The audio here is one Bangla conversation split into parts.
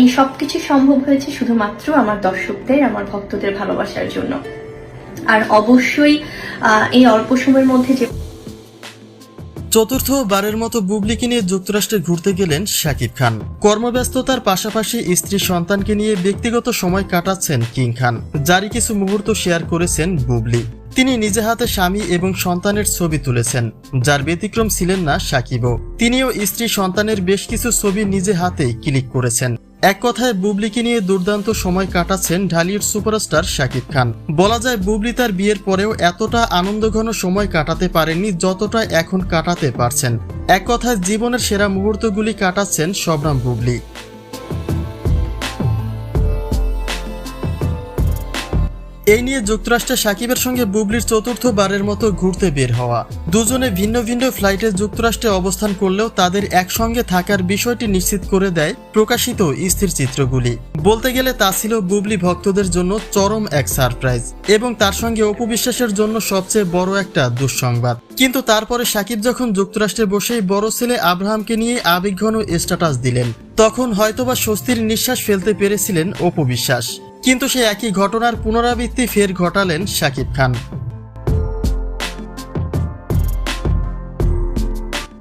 এই সব কিছু সম্ভব হয়েছে শুধুমাত্র আমার দর্শকদের, আমার ভক্তদের ভালোবাসার জন্য। আর অবশ্যই এই অল্প সময়ের মধ্যে যে চতুর্থ বারের মতো বুবলিকে নিয়ে যুক্তরাষ্ট্রে ঘুরতে গেলেন শাকিব খান। কর্মব্যস্ততার পাশাপাশি স্ত্রী সন্তানকে নিয়ে ব্যক্তিগত সময় কাটাচ্ছেন কিং খান। যারই কিছু মুহূর্ত শেয়ার করেছেন বুবলি। তিনি নিজে হাতে স্বামী এবং সন্তানের ছবি তুলেছেন, যার ব্যতিক্রম ছিলেন না সাকিবও তিনিও স্ত্রী সন্তানের বেশ কিছু ছবি নিজে হাতে ক্লিক করেছেন। এক কথায় বুবলিকে নিয়ে দুর্দান্ত সময় কাটাচ্ছেন ঢালিউড সুপারস্টার শাকিব খান। বলা যায় বুবলি তার বিয়ের পরেও এতটা আনন্দঘন সময় কাটাতে পারেননি যতটা এখন কাটাতে পারছেন। এক কথায় জীবনের সেরা মুহূর্তগুলি কাটাচ্ছেন শবরাম বুবলি। এই নিয়ে যুক্তরাষ্ট্রে সাকিবের সঙ্গে বুবলির চতুর্থ বারের মতো ঘুরতে বের হওয়া। দুজনে ভিন্ন ভিন্ন ফ্লাইটে যুক্তরাষ্ট্রে অবস্থান করলেও তাদের একসঙ্গে থাকার বিষয়টি নিশ্চিত করে দেয় প্রকাশিত স্থির চিত্রগুলি। বলতে গেলে তা ছিল বুবলি ভক্তদের জন্য চরম এক সারপ্রাইজ এবং তার সঙ্গে অপবিশ্বাসের জন্য সবচেয়ে বড় একটা দুঃসংবাদ। কিন্তু তারপরে সাকিব যখন যুক্তরাষ্ট্রে বসেই বড় ছেলে আব্রাহামকে নিয়ে আবেগঘন স্ট্যাটাস দিলেন, তখন হয়তোবা স্বস্তির নিঃশ্বাস ফেলতে পেরেছিলেন অপবিশ্বাস কিন্তু সে একই ঘটনার পুনরাবৃত্তি ফের ঘটালেন শাকিব খান।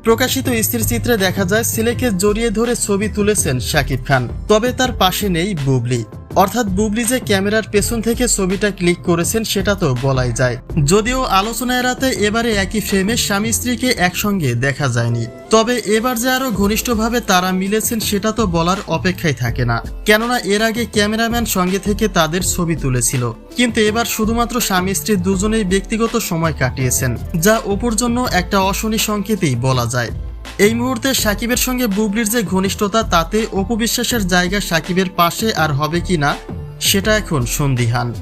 প্রকাশিত স্থিরচিত্রে দেখা যায়, সিলেকে জড়িয়ে ধরে ছবি তুলেছেন শাকিব খান, তবে তার পাশে নেই বুবলি। অর্থাৎ বুবলি যে ক্যামেরার পেছন থেকে ছবিটা ক্লিক করেছেন, সেটা তো বলাই যায়। যদিও আলোচনা এড়াতে এবারে একই ফ্রেমে স্বামী স্ত্রীকে একসঙ্গে দেখা যায়নি। তবে এবার যে আরও ঘনিষ্ঠভাবে তারা মিলেছেন, সেটা তো বলার অপেক্ষায় থাকে না। কেননা এর আগে ক্যামেরাম্যান সঙ্গে থেকে তাদের ছবি তুলেছিল। কিন্তু এবার শুধুমাত্র স্বামী স্ত্রী দুজনেই ব্যক্তিগত সময় কাটিয়েছেন, যা অপর জন্য একটা অশনি সংকেতেই বলা যায়। এই মুহূর্তে সাকিবের সঙ্গে বুবলির যে ঘনিষ্ঠতা, তাতে অপবিশ্বাসের জায়গা সাকিবের পাশে আর হবে কি না, সেটা এখন সন্দিহান।